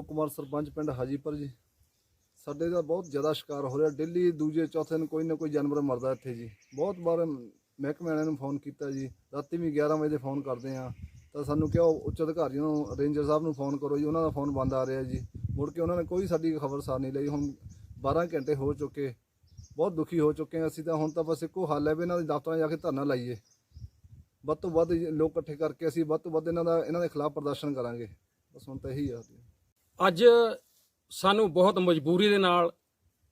ਲੋਕ ਕੁਮਾਰ ਸਰਪੰਚ ਪਿੰਡ ਹਾਜੀਪੁਰ ਜੀ। ਸਾਡੇ ਦਾ ਬਹੁਤ ਜ਼ਿਆਦਾ ਸ਼ਿਕਾਰ ਹੋ ਰਿਹਾ। ਡੇਲੀ ਦੂਜੇ, ਚੌਥੇ ਦਿਨ ਕੋਈ ਨਾ ਕੋਈ ਜਾਨਵਰ ਮਰਦਾ ਇੱਥੇ ਜੀ। ਬਹੁਤ ਵਾਰ ਮਹਿਕਮੇ ਵਾਲਿਆਂ ਨੂੰ ਫੋਨ ਕੀਤਾ ਜੀ। ਰਾਤੀ ਵੀ 11 ਵਜੇ ਫੋਨ ਕਰਦੇ ਆ ਤਾਂ ਸਾਨੂੰ ਕਿਹਾ ਉੱਚ ਅਧਿਕਾਰੀਆਂ ਨੂੰ, ਰੇਂਜਰ ਸਾਹਿਬ ਨੂੰ ਫੋਨ ਕਰੋ ਜੀ। ਉਹਨਾਂ ਦਾ ਫੋਨ ਬੰਦ ਆ ਰਿਹਾ ਜੀ। ਮੁੜ ਕੇ ਉਹਨਾਂ ਨੇ ਕੋਈ ਸਾਡੀ ਖਬਰ ਸਾਰ ਨਹੀਂ ਲਈ। ਹੁਣ 12 ਘੰਟੇ ਹੋ ਚੁੱਕੇ। ਬਹੁਤ ਦੁਖੀ ਹੋ ਚੁੱਕੇ ਹਾਂ ਅਸੀਂ ਤਾਂ। ਹੁਣ ਤਾਂ ਬਸ ਇੱਕੋ ਹੱਲ ਹੈ ਵੀ ਇਹਨਾਂ ਦੇ ਦਫ਼ਤਰਾਂ ਜਾ ਕੇ ਧਰਨਾ ਲਾਈਏ। ਵੱਧ ਤੋਂ ਵੱਧ ਲੋਕ ਇਕੱਠੇ ਕਰਕੇ ਅਸੀਂ ਵੱਧ ਤੋਂ ਵੱਧ ਇਹਨਾਂ ਦਾ, ਇਹਨਾਂ ਦੇ ਖਿਲਾਫ ਪ੍ਰਦਰਸ਼ਨ ਕਰਾਂਗੇ। ਬਸ ਹੁਣ ਤਾਂ ਇਹੀ ਆ। ਅੱਜ ਸਾਨੂੰ ਬਹੁਤ ਮਜਬੂਰੀ ਦੇ ਨਾਲ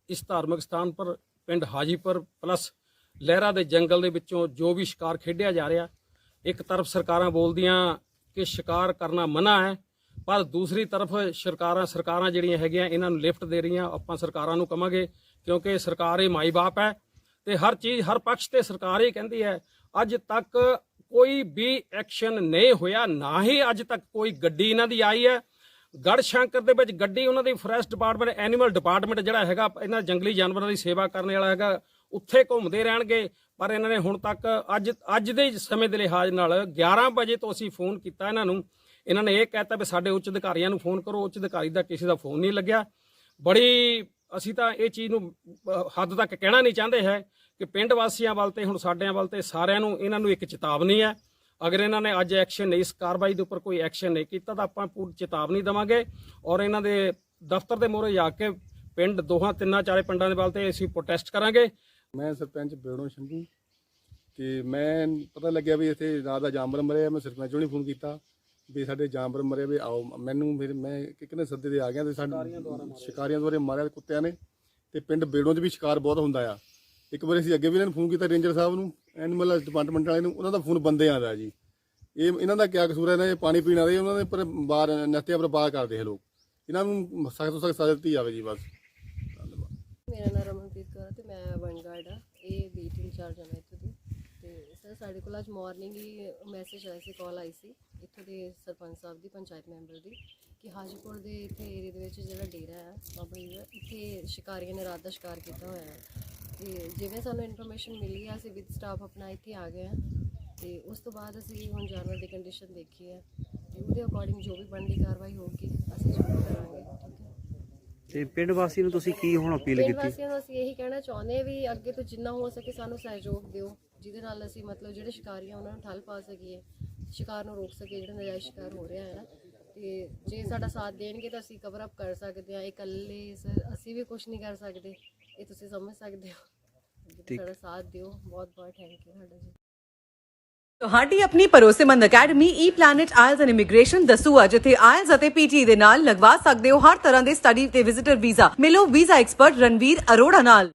ਇਸ ਧਾਰਮਿਕ ਸਥਾਨ ਪਰ, ਪਿੰਡ ਹਾਜੀਪੁਰ ਪਲੱਸ ਲਹਿਰਾ ਦੇ ਜੰਗਲ ਦੇ ਵਿੱਚੋਂ ਜੋ ਵੀ ਸ਼ਿਕਾਰ ਖੇਡਿਆ ਜਾ ਰਿਹਾ, ਇੱਕ ਤਰਫ ਸਰਕਾਰਾਂ ਬੋਲਦੀਆਂ ਕਿ ਸ਼ਿਕਾਰ ਕਰਨਾ ਮਨਾ ਹੈ, ਪਰ ਦੂਸਰੀ ਤਰਫ ਸਰਕਾਰਾਂ ਸਰਕਾਰਾਂ ਜਿਹੜੀਆਂ ਹੈਗੀਆਂ, ਇਹਨਾਂ ਨੂੰ ਲਿਫਟ ਦੇ ਰਹੀਆਂ, ਆਪਾਂ ਸਰਕਾਰਾਂ ਨੂੰ ਕਵਾਂਗੇ ਕਿਉਂਕਿ ਸਰਕਾਰ ਇਹ ਮਾਈ ਬਾਪ ਹੈ ਤੇ ਹਰ ਚੀਜ਼, ਹਰ ਪੱਖ ਤੇ ਸਰਕਾਰ ਹੀ ਕਹਿੰਦੀ ਹੈ, ਅੱਜ ਤੱਕ ਕੋਈ ਵੀ ਐਕਸ਼ਨ ਨਹੀਂ ਹੋਇਆ, ਨਾ ਹੀ ਅੱਜ ਤੱਕ ਕੋਈ ਗੱਡੀ ਇਹਨਾਂ ਦੀ ਆਈ ਹੈ ਗੜ ਸ਼ੰਕਰ ਦੇ ਵਿੱਚ ਗੱਡੀ, ਉਹਨਾਂ ਦੀ ਫੋਰੈਸਟ ਡਿਪਾਰਟਮੈਂਟ ਐਨੀਮਲ ਡਿਪਾਰਟਮੈਂਟ ਜਿਹੜਾ ਹੈਗਾ, ਇਹਨਾਂ ਜੰਗਲੀ ਜਾਨਵਰਾਂ ਦੀ ਸੇਵਾ ਕਰਨ ਵਾਲਾ ਹੈਗਾ, ਉੱਥੇ ਘੁੰਮਦੇ ਰਹਿਣਗੇ। ਪਰ ਇਹਨਾਂ ਨੇ ਹੁਣ ਤੱਕ ਅੱਜ ਅੱਜ ਦੇ ਸਮੇਂ ਦੇ ਲਿਹਾਜ਼ ਨਾਲ 11 ਵਜੇ ਤੋਂ ਅਸੀਂ ਫੋਨ ਕੀਤਾ ਇਹਨਾਂ ਨੂੰ। ਇਹਨਾਂ ਨੇ ਇਹ ਕਹਿਤਾ ਵੀ ਸਾਡੇ ਉੱਚ ਅਧਿਕਾਰੀਆਂ ਨੂੰ ਫੋਨ ਕਰੋ, ਉੱਚ ਅਧਿਕਾਰੀ ਦਾ ਕਿਸੇ ਦਾ ਫੋਨ ਨਹੀਂ ਲੱਗਿਆ। ਬੜੀ, ਅਸੀਂ ਤਾਂ ਇਹ ਚੀਜ਼ ਨੂੰ ਹੱਦ ਤੱਕ ਕਹਿਣਾ ਨਹੀਂ ਚਾਹੁੰਦੇ ਹੈ ਕਿ ਪਿੰਡ ਵਾਸੀਆਂ ਵੱਲ ਤੇ ਹੁਣ ਸਾਡਿਆਂ ਵੱਲ ਤੇ ਸਾਰਿਆਂ ਨੂੰ ਇਹਨਾਂ ਨੂੰ ਇੱਕ ਚੇਤਾਵਨੀ ਹੈ। ਅਗਰ ਇਹਨਾਂ ਨੇ ਅੱਜ ਐਕਸ਼ਨ ਨਹੀਂ ਇਸ ਕਾਰਵਾਈ ਦੇ ਉੱਪਰ ਕੋਈ ਐਕਸ਼ਨ ਨਹੀਂ ਕੀਤਾ ਤਾਂ ਆਪਾਂ ਪੂਰੀ ਚੇਤਾਵਨੀ ਦੇਵਾਂਗੇ ਔਰ ਇਹਨਾਂ ਦੇ ਦਫ਼ਤਰ ਦੇ ਮੂਹਰੇ ਜਾ ਕੇ ਪਿੰਡ ਦੋਹਾਂ ਤਿੰਨਾਂ ਚਾਰੇ ਪਿੰਡਾਂ ਦੇ ਵੱਲ ਤੇ ਅਸੀਂ ਪ੍ਰੋਟੈਸਟ ਕਰਾਂਗੇ। ਮੈਂ ਸਰਪੰਚ ਬੇੜੋਂ ਸ਼ੰਭੂ ਤੇ ਮੈਂ ਪਤਾ ਲੱਗਿਆ ਵੀ ਇੱਥੇ ਰਾਤ ਦਾ ਜਾਨਵਰ ਮਰਿਆ ਮੈਂ ਸਰਪੰਚ ਨੂੰ ਫੋਨ ਕੀਤਾ ਵੀ ਸਾਡੇ ਜਾਨਵਰ ਮਰੇ ਵੀ ਆਓ। ਮੈਨੂੰ ਫਿਰ ਮੈਂ ਕਿਕਨੇ ਸੱਦੇ ਦੇ ਆ ਗਿਆ ਤੇ ਸਾਡੇ ਸ਼ਿਕਾਰੀਆਂ ਦੁਆਰੇ ਮਾਰਿਆ। ਕੁੱਤਿਆਂ ਨੇ ਤੇ ਪਿੰਡ ਬੇੜੋਂ 'ਚ ਵੀ ਸ਼ਿਕਾਰ ਬਹੁਤ ਹੁੰਦਾ ਆ। ਇੱਕ ਵਾਰੀ ਅਸੀਂ ਅੱਗੇ ਵੀ ਇਹਨਾਂ ਨੂੰ ਫੋਨ ਕੀਤਾ ਰੇਂਜਰ ਸਾਹਿਬ ਨੂੰ, ਐਨੀਮਲ ਡਿਪਾਰਟਮੈਂਟ ਵਾਲੇ ਨੂੰ, ਉਹਨਾਂ ਦਾ ਫੋਨ ਬੰਦੇ ਆਉਂਦਾ ਜੀ। ਇਹ, ਇਹਨਾਂ ਦਾ ਕਿਆ ਕਸੂਰ ਹੈ ਇਹਨਾਂ ਦੇ ਪਾਣੀ ਪੀਣ ਵਾਲੇ, ਉਹਨਾਂ ਦੇ ਪਰ ਬਾਹਰ ਨੱਤਿਆਂ ਪਰ ਬਾਹਰ ਕਰਦੇ ਹੈ ਲੋਕ। ਇਹਨਾਂ ਨੂੰ ਸਖਤ ਤੋਂ ਸਖਤ ਸਜ਼ਾ ਦਿੱਤੀ ਜਾਵੇ ਜੀ ਬਸ। ਮੇਰਾ ਨਾਮ ਰਮਨਪ੍ਰੀਤ ਕੌਰ ਹੈ ਤੇ ਮੈਂ ਵਨਗਾਰਡ ਆ। ਇਹ ਬੀਟ ਇੰਚਾਰਜ ਹਾਂ ਮੈਂ ਇੱਥੋਂ ਦੀ। ਤੇ ਸਰ, ਸਾਡੇ ਕੋਲ ਅੱਜ ਮਾਰਨਿੰਗ ਹੀ ਮੈਸੇਜ ਆਇਆ ਸੀ ਕਾਲ ਆਈ ਸੀ, ਇੱਥੋਂ ਦੇ ਸਰਪੰਚ ਸਾਹਿਬ ਦੀ, ਪੰਚਾਇਤ ਮੈਂਬਰ ਦੀ, ਕਿ ਹਾਜੀਪੁਰ ਦੇ ਇੱਥੇ ਏਰੀਆ ਦੇ ਵਿੱਚ ਜਿਹੜਾ ਡੇਰਾ ਹੈ ਬਾਬਾ ਜੀ ਦਾ ਇੱਥੇ ਸ਼ਿਕਾਰੀਆਂ ਨੇ ਰਾਤ ਦਾ ਸ਼ਿਕਾਰ ਕੀਤਾ ਹੋਇਆ। ਹੈ ਤੇ ਜਿਵੇਂ ਸਾਨੂੰ ਇਨਫੋਰਮੇਸ਼ਨ ਮਿਲੀ ਹੈ ਅਸੀਂ ਵਿਦ ਸਟਾਫ ਆਪਣਾ ਇੱਥੇ ਆ ਗਏ ਹਾਂ ਤੇ ਉਸ ਤੋਂ ਬਾਅਦ ਅਸੀਂ ਹੁਣ ਜਾਨਵਰ ਦੀ ਕੰਡੀਸ਼ਨ ਦੇਖੀ ਹੈ ਤੇ ਉਹਦੇ ਅਕੋਰਡਿੰਗ ਜੋ ਵੀ ਬਣਦੀ ਕਾਰਵਾਈ ਹੋਊਗੀ ਅਸੀਂ ਜ਼ਰੂਰ ਕਰਾਂਗੇ ਠੀਕ ਹੈ ਤੇ ਪਿੰਡ ਵਾਸੀ ਨੂੰ ਤੁਸੀਂ ਕੀ ਹੁਣ ਅਪੀਲ ਪਿੰਡ ਕੀਤੀ? ਵਾਸੀਆਂ ਨੂੰ ਅਸੀਂ ਇਹੀ ਕਹਿਣਾ ਚਾਹੁੰਦੇ ਵੀ ਅੱਗੇ ਤੋਂ ਜਿੰਨਾ ਹੋ ਸਕੇ ਸਾਨੂੰ ਸਹਿਯੋਗ ਦਿਓ ਜਿਹਦੇ ਨਾਲ ਅਸੀਂ ਮਤਲਬ ਜਿਹੜੇ ਸ਼ਿਕਾਰੀ ਆ ਉਹਨਾਂ ਨੂੰ ਠੱਲ ਪਾ ਸਕੀਏ ਸ਼ਿਕਾਰ ਨੂੰ ਰੋਕ ਸਕੀਏ ਜਿਹੜਾ ਨਜਾਇਜ਼ ਸ਼ਿਕਾਰ ਹੋ ਰਿਹਾ ਹੈ ਨਾ। ਤੇ ਜੇ ਸਾਡਾ ਸਾਥ ਦੇਣਗੇ ਤਾਂ ਅਸੀਂ ਕਵਰ ਅਪ ਕਰ ਸਕਦੇ ਹਾਂ। ਇਕੱਲੇ ਅਸੀਂ ਵੀ ਕੁਝ ਨਹੀਂ ਕਰ ਸਕਦੇ। ਇਹ ਤੁਸੀਂ ਸਮਝ ਸਕਦੇ ਹੋ। ਸਾਡਾ ਸਾਥ ਦਿਓ। ਬਹੁਤ ਬਹੁਤ ਥੈਂਕ ਯੂ ਤੁਹਾਡਾ ਜੀ। ਤੁਹਾਡੀ ਆਪਣੀ ਭਰੋਸੇਮੰਦ academy E planet IELTS and immigration Dasuya ਜਿੱਥੇ ਆਇਲਸ ਅਤੇ ਪੀਟੀ ਦੇ ਨਾਲ ਲਗਵਾ ਸਕਦੇ ਹੋ ਹਰ ਤਰ੍ਹਾਂ ਦੇ ਸਟੱਡੀ ਤੇ ਵਿਜ਼ਿਟਰ ਵੀਜ਼ਾ ਮਿਲੋ ਵੀਜ਼ਾ ਐਕਸਪਰਟ ਰਣਵੀਰ ਅਰੋੜਾ ਨਾਲ।